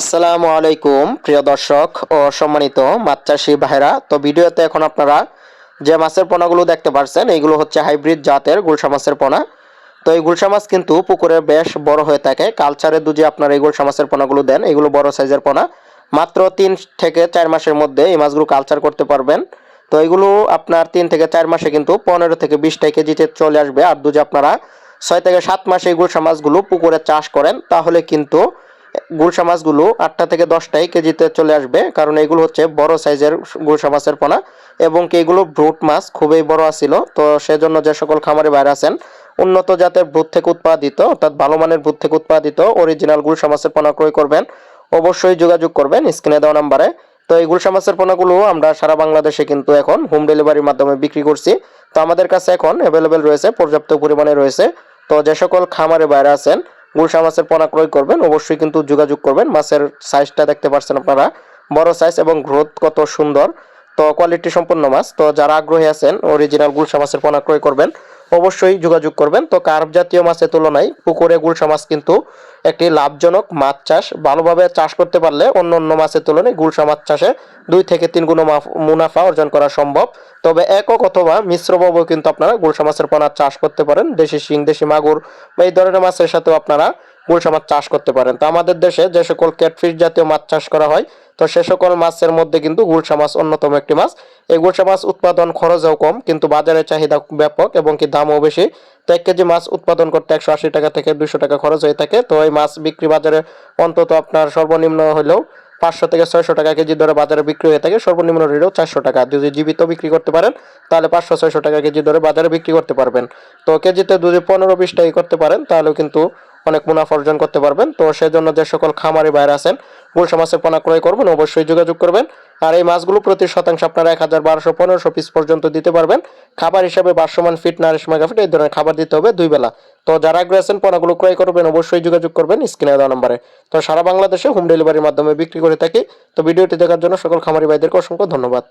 আসসালামু আলাইকুম, প্রিয় দর্শক ও সম্মানিত মাছ চাষি ভাইরা তো ভিডিওতে এখন আপনারা যে মাছের পোনাগুলো দেখতে পাচ্ছেন এইগুলো হচ্ছে হাইব্রিড জাতের গুলশা মাছের পোনা। তো এই গুলশা মাছ কিন্তু পুকুরে বেশ বড় হয়ে থাকে। কালচারে দুজি আপনারা এই গুলশা মাছের পোনাগুলো দেন, এগুলো বড় সাইজের পোনা। মাত্র তিন থেকে চার মাসের মধ্যে এই মাছগুলো কালচার করতে পারবেন। তো এগুলো আপনার তিন থেকে চার মাসে কিন্তু পনেরো থেকে বিশটা কেজিতে চলে আসবে। আর দুজি আপনারা ছয় থেকে সাত মাসে এই গুলশা মাছগুলো পুকুরে চাষ করেন, তাহলে কিন্তু গুলশা মাছগুলো আটটা থেকে দশটাই কেজিতে চলে আসবে, কারণ এগুলো হচ্ছে বড় সাইজের গুলশা মাছের পোনা, এবং কি এগুলো ব্রুট মাছ খুবই বড় আছিল। তো সেজন্য যে সকল খামারে বাইরে আছেন, উন্নত জাতের ভূত থেকে উৎপাদিত, অর্থাৎ ভালো মানের ভূত থেকে উৎপাদিত অরিজিনাল গুলশা মাছের পোনা ক্রয় করবেন, অবশ্যই যোগাযোগ করবেন স্ক্রিনে দেওয়া নাম্বারে। তো এই গুলশা মাছের পোনাগুলো আমরা সারা বাংলাদেশে কিন্তু এখন হোম ডেলিভারির মাধ্যমে বিক্রি করছি। তো আমাদের কাছে এখন অ্যাভেলেবেল রয়েছে, পর্যাপ্ত পরিমাণে রয়েছে। তো যে সকল খামারে বাইরে আছেন গুলশা মাছের পোনা ক্রয় করবেন, অবশ্যই কিন্তু যোগাযোগ করবেন। মাছের সাইজটা দেখতে পাচ্ছেন আপনারা। বড় সাইজ এবং গ্রোথ কত সুন্দর। তো কোয়ালিটি সম্পন্ন মাছ। তো যারা আগ্রহী আছেন অরিজিনাল গুলশা মাছের পোনা ক্রয় করবেন। অবশ্যই যোগাযোগ করবেন। তো কার্ভ জাতীয় মাছের তুলনায় পুকুরে গুলশা মাছ কিন্তু একটি লাভজনক মাছ চাষ। ভালোভাবে চাষ করতে পারলে অন্য অন্য মাছের তুলনায় গুলশা মাছ চাষে দুই থেকে তিন গুণ মুনাফা অর্জন করা সম্ভব। তবে একক অথবা মিশ্রভাবেও কিন্তু আপনারা গুলশা মাছের পোনা চাষ করতে পারেন। দেশি শিং, দেশি মাগুর বা এই ধরনের মাছের সাথেও আপনারা গুলশা মাছ চাষ করতে পারেন। তো আমাদের দেশে যে সকল ক্যাটফিশ জাতীয় মাছ চাষ করা হয়, তো সে সকল মাছের মধ্যে কিন্তু গুলশা মাছ অন্যতম একটি মাছ। এই গুলশা মাছ উৎপাদন খরচও কম, কিন্তু বাজারে চাহিদা ব্যাপক এবং কি দামও বেশি। তো এক কেজি মাছ উৎপাদন করতে একশো আশি টাকা থেকে দুশো টাকা খরচ হয়ে থাকে। তো এই মাছ বিক্রি বাজারে অন্তত আপনার সর্বনিম্ন হলেও পাঁচশো থেকে ছয়শো টাকা কেজি দরে বাজারে বিক্রি হয়ে থাকে। সর্বনিম্ন রেটেও চারশো টাকা। যদি জীবিত বিক্রি করতে পারেন, তাহলে পাঁচশো ছয়শো টাকা কেজি দরে বাজারে বিক্রি করতে পারবেন। তো কেজিতে যদি পনেরো বিশ টাকা করতে পারেন, তাহলেও কিন্তু অনেক মুনাফা অর্জন করতে পারবেন। তো সেজন্য যে সকল খামারি বাইরে আছেন গুলশা মাছের পোনা ক্রয় করবেন, অবশ্যই যোগাযোগ করবেন। আর এই মাছগুলো প্রতি শতাংশ আপনারা এক হাজার বারোশো পনেরোশো পিস পর্যন্ত দিতে পারবেন। খাবার হিসাবে বাসমান ফিট নারিশ মেগাফিট এই ধরনের খাবার দিতে হবে দুই বেলা। তো যারা আগ্রহী আছেন, পোনাগুলো ক্রয় করবেন, অবশ্যই যোগাযোগ করবেন স্ক্রিনে দেওয়া নম্বরে। তো সারা বাংলাদেশে হোম ডেলিভারির মাধ্যমে বিক্রি করে থাকি। তো ভিডিওটি দেখার জন্য সকল খামারি ভাইদেরকে অসংখ্য ধন্যবাদ।